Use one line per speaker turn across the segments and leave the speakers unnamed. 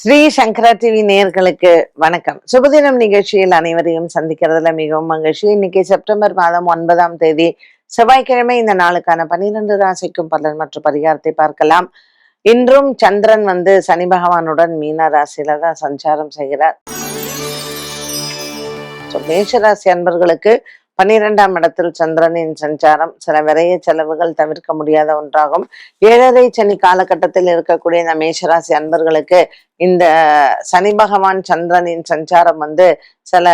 ஸ்ரீ சங்கரா TV நேர்களுக்கு வணக்கம். சுபதினம் நிகழ்ச்சியில் அனைவரையும் சந்திக்கிறதுல மிகவும் மகிழ்ச்சி. இன்னைக்கு செப்டம்பர் மாதம் ஒன்பதாம் தேதி செவ்வாய்க்கிழமை இந்த நாளுக்கான பன்னிரண்டு ராசிக்கும் பலன் மற்றும் பரிகாரத்தை பார்க்கலாம். இன்றும் சந்திரன் வந்து சனி பகவானுடன் மீன ராசியில தான் சஞ்சாரம் செய்கிறார். So, மேஷராசி அன்பர்களுக்கு பன்னிரெண்டாம் இடத்தில் சந்திரனின் சஞ்சாரம். சில விரைய செலவுகள் தவிர்க்க முடியாத ஒன்றாகும். ஏழரை சனி காலகட்டத்தில் இருக்கக்கூடிய இந்த மேஷராசி அன்பர்களுக்கு இந்த சனி பகவான் சந்திரனின் சஞ்சாரம் வந்து சில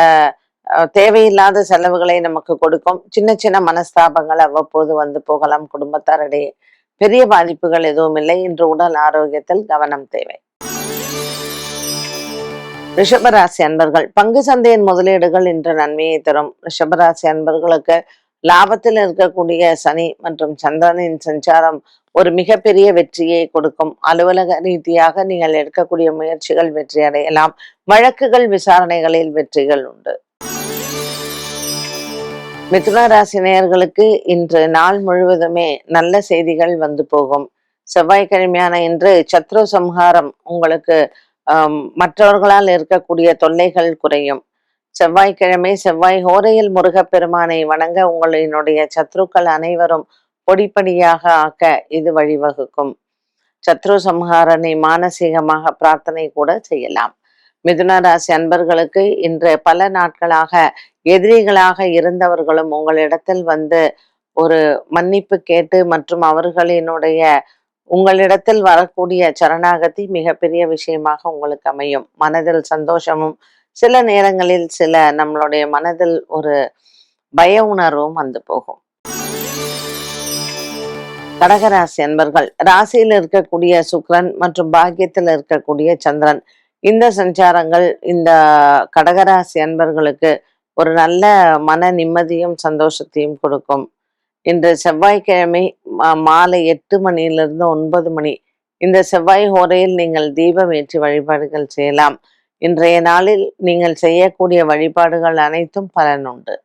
தேவையில்லாத செலவுகளை நமக்கு கொடுக்கும். சின்ன சின்ன மனஸ்தாபங்கள் அவ்வப்போது வந்து போகலாம். குடும்பத்தாரிடையே பெரிய பாதிப்புகள் எதுவும் இல்லை. இன்று உடல் ஆரோக்கியத்தில் கவனம் தேவை. ரிஷபராசி அன்பர்கள் பங்கு சந்தையின் முதலீடுகள் இன்று நன்மையை தரும். ரிஷபராசி அன்பர்களுக்கு லாபத்தில் இருக்கக்கூடிய சனி மற்றும் சந்திரனின் சஞ்சாரம் ஒரு மிகப்பெரிய வெற்றியை கொடுக்கும். அலுவலக ரீதியாக நீங்கள் எடுக்கக்கூடிய முயற்சிகள் வெற்றி அடையலாம். வழக்குகள் விசாரணைகளில் வெற்றிகள் உண்டு. மிதுன ராசி நேயர்களுக்கு இன்று நாள் முழுவதுமே நல்ல செய்திகள் வந்து போகும். செவ்வாய்க்கிழமையான இன்று சத்ரு சம்ஹாரம் உங்களுக்கு மற்றவர்களால் இருக்கக்கூடிய தொல்லைகள் குறையும். செவ்வாய்க்கிழமை செவ்வாய் ஹோரையில் முருகப்பெருமானை வணங்க உங்களினுடைய சத்ருக்கள் அனைவரும் பொடிப்படியாக ஆக்க இது வழிவகுக்கும். சத்ரு சம்ஹாரனை மானசீகமாக பிரார்த்தனை கூட செய்யலாம். மிதுன ராசி அன்பர்களுக்கு இன்று பல நாட்களாக எதிரிகளாக இருந்தவர்களும் உங்களிடத்தில் வந்து ஒரு மன்னிப்பு கேட்டு மற்றும் அவர்களினுடைய உங்களிடத்தில் வரக்கூடிய சரணாகதி மிகப்பெரிய விஷயமாக உங்களுக்கு அமையும். மனதில் சந்தோஷமும் சில நேரங்களில் சில நம்மளுடைய மனதில் ஒரு பய உணர்வும் வந்து போகும். கடகராசி அன்பர்கள் ராசியில் இருக்கக்கூடிய சுக்ரன் மற்றும் பாக்கியத்தில் இருக்கக்கூடிய சந்திரன் இந்த சஞ்சாரங்கள் இந்த கடகராசி அன்பர்களுக்கு ஒரு நல்ல மன நிம்மதியும் சந்தோஷத்தையும் கொடுக்கும். இன்று செவ்வாய்க்கிழமை மா- மாலை எட்டு மணியிலிருந்து ஒன்பது மணி. இந்த செவ்வாய் ஹோரையில் நீங்கள் தீபம் ஏற்றி வழிபாடுகள் செய்யலாம். இன்றைய நாளில் நீங்கள் செய்யக்கூடிய வழிபாடுகள் அனைத்தும் பலன் உண்டு.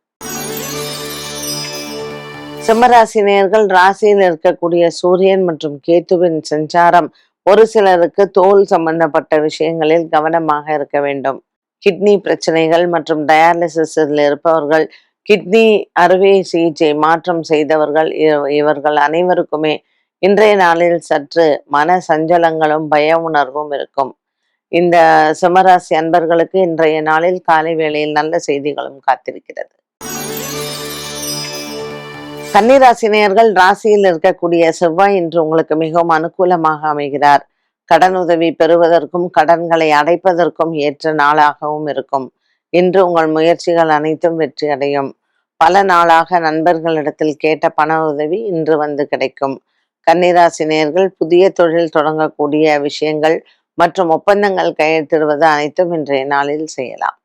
சிம்மராசினியர்கள் ராசியில் இருக்கக்கூடிய சூரியன் மற்றும் கேத்துவின் சஞ்சாரம் ஒரு சிலருக்கு தோல் சம்பந்தப்பட்ட விஷயங்களில் கவனமாக இருக்க வேண்டும். கிட்னி பிரச்சனைகள் மற்றும் டயாலிசிஸில் இருப்பவர்கள் கிட்னி அறுவை சிகிச்சை மாற்றம் செய்தவர்கள் இவர்கள் அனைவருக்குமே இன்றைய நாளில் சற்று மன சஞ்சலங்களும் பய உணர்வும் இருக்கும். இந்த சிம்மராசி அன்பர்களுக்கு இன்றைய நாளில் காலை வேளையில் நல்ல செய்திகளும் காத்திருக்கிறது. கன்னிராசினியர்கள் ராசியில் இருக்கக்கூடிய செவ்வாய் இன்று உங்களுக்கு மிகவும் அனுகூலமாக அமைகிறார். கடன் உதவி பெறுவதற்கும் கடன்களை அடைப்பதற்கும் ஏற்ற நாளாகவும் இருக்கும். இன்று உங்கள் முயற்சிகள் அனைத்தும் வெற்றி அடையும். பல நாளாக நண்பர்களிடத்தில் கேட்ட பண உதவி இன்று வந்து கிடைக்கும். கன்னிராசினியர்கள் புதிய தொழில் தொடங்கக்கூடிய விஷயங்கள் மற்றும் ஒப்பந்தங்கள் கையெழுத்திடுவது அனைத்தும் இன்றைய நாளில் செய்யலாம்.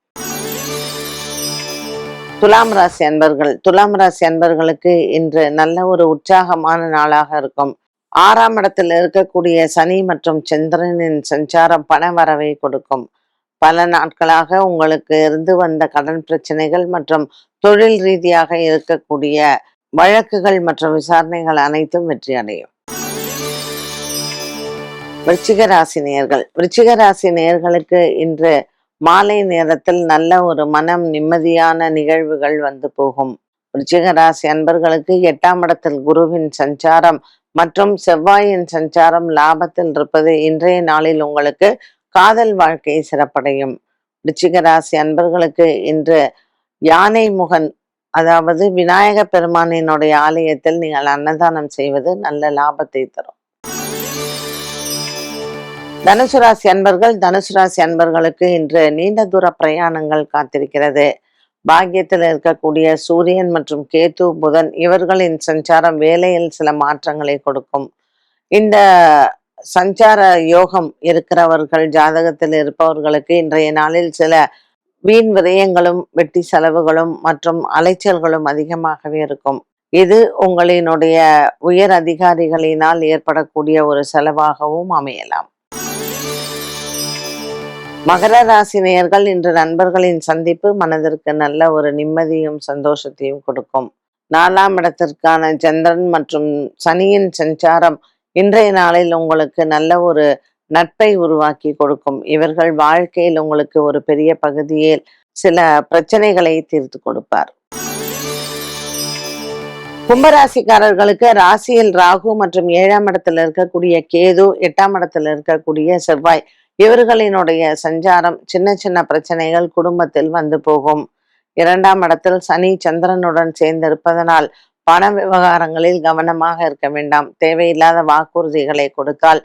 துலாம் ராசி அன்பர்கள் துலாம் ராசி அன்பர்களுக்கு இன்று நல்ல ஒரு உற்சாகமான நாளாக இருக்கும். ஆறாம் இடத்தில் இருக்கக்கூடிய சனி மற்றும் சந்திரனின் சஞ்சாரம் பண வரவை கொடுக்கும். பல நாட்களாக உங்களுக்கு இருந்து வந்த கடன் பிரச்சனைகள் மற்றும் தொழில் ரீதியாக இருக்கக்கூடிய வழக்குகள் மற்றும் விசாரணைகள் அனைத்தும் வெற்றி அடையும். விருச்சிக ராசி நேயர்கள். விருச்சிக ராசி இன்று மாலை நேரத்தில் நல்ல ஒரு மனம் நிம்மதியான நிகழ்வுகள் வந்து போகும். விருச்சிக ராசி அன்பர்களுக்கு எட்டாம் இடத்தில் குருவின் சஞ்சாரம் மற்றும் செவ்வாயின் சஞ்சாரம் லாபத்தில் இருப்பது இன்றைய நாளில் உங்களுக்கு காதல் வாழ்க்கை சிறப்படையும். விருச்சிக ராசி அன்பர்களுக்கு இன்று யானை முகன் அதாவது விநாயக பெருமானினுடைய ஆலயத்தில் நீங்கள் அன்னதானம் செய்வது நல்ல லாபத்தை தரும். தனுசு ராசி அன்பர்கள் தனுசு ராசி அன்பர்களுக்கு இன்று நீண்ட தூர பிரயாணங்கள் காத்திருக்கிறது. பாக்கியத்தில் இருக்கக்கூடிய சூரியன் மற்றும் கேத்து புதன் இவர்களின் சஞ்சாரம் வேலையில் சில மாற்றங்களை கொடுக்கும். இந்த சஞ்சார யோகம் இருக்கிறவர்கள் ஜாதகத்தில் இருப்பவர்களுக்கு இன்றைய நாளில் சில வீண் விரயங்களும் வெட்டி செலவுகளும் மற்றும் அலைச்சல்களும் அதிகமாகவே இருக்கும். இது உங்களினுடைய உயர் அதிகாரிகளினால் ஏற்படக்கூடிய ஒரு செலவாகவும் அமையலாம். மகர ராசி நேயர்கள் இன்று நண்பர்களின் சந்திப்பு மனதிற்கு நல்ல ஒரு நிம்மதியும் சந்தோஷத்தையும் கொடுக்கும். நாலாம் இடத்திற்கான சந்திரன் மற்றும் சனியின் சஞ்சாரம் இன்றைய நாளில் உங்களுக்கு நல்ல ஒரு நட்பை உருவாக்கி கொடுக்கும். இவர்கள் வாழ்க்கையில் உங்களுக்கு ஒரு பெரிய பகுதியில் சில பிரச்சனைகளை தீர்த்து கொடுப்பார். கும்பராசிக்காரர்களுக்கு ராசியில் ராகு மற்றும் ஏழாம் இடத்துல இருக்கக்கூடிய கேது எட்டாம் இடத்துல இருக்கக்கூடிய செவ்வாய் இவர்களினுடைய சஞ்சாரம் சின்ன சின்ன பிரச்சனைகள் குடும்பத்தில் வந்து போகும். இரண்டாம் இடத்தில் சனி சந்திரனுடன் சேர்ந்திருப்பதனால் பண விவகாரங்களில் கவனமாக இருக்க வேண்டாம். தேவையில்லாத வாக்குறுதிகளை கொடுத்தால்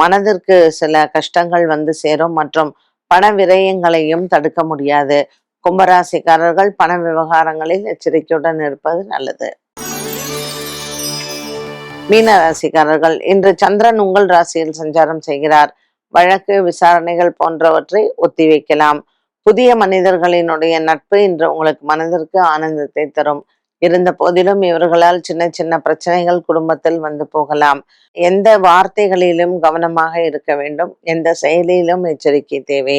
மனதிற்கு சில கஷ்டங்கள் வந்து சேரும் மற்றும் பண விரயங்களையும் தடுக்க முடியாது. கும்பராசிக்காரர்கள் பண விவகாரங்களில் எச்சரிக்கையுடன் இருப்பது நல்லது. மீன ராசிக்காரர்கள் இன்று சந்திரன் உங்கள் ராசியில் சஞ்சாரம் செய்கிறார். வழக்கு விசாரணைகள் போன்றவற்றை ஒத்திவைக்கலாம். புதிய மனிதர்களினுடைய நட்பு இன்று உங்களுக்கு மனதிற்கு ஆனந்தத்தை தரும். இருந்த போதிலும் இவர்களால் சின்ன சின்ன பிரச்சனைகள் குடும்பத்தில் வந்து போகலாம். எந்த வார்த்தைகளிலும் கவனமாக இருக்க வேண்டும். எந்த செயலிலும் எச்சரிக்கை தேவை.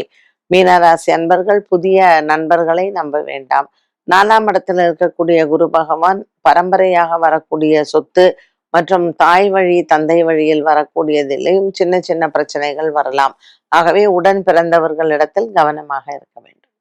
மீனராசி அன்பர்கள் புதிய நண்பர்களை நம்ப வேண்டாம். நாலாம் இடத்துல இருக்கக்கூடிய குரு பகவான் பரம்பரையாக வரக்கூடிய சொத்து மற்றும் தாய் வழி தந்தை வழியில் வரக்கூடியதிலையும் சின்ன சின்ன பிரச்சனைகள் வரலாம். ஆகவே உடன் பிறந்தவர்களிடத்தில் கவனமாக இருக்க வேண்டும்.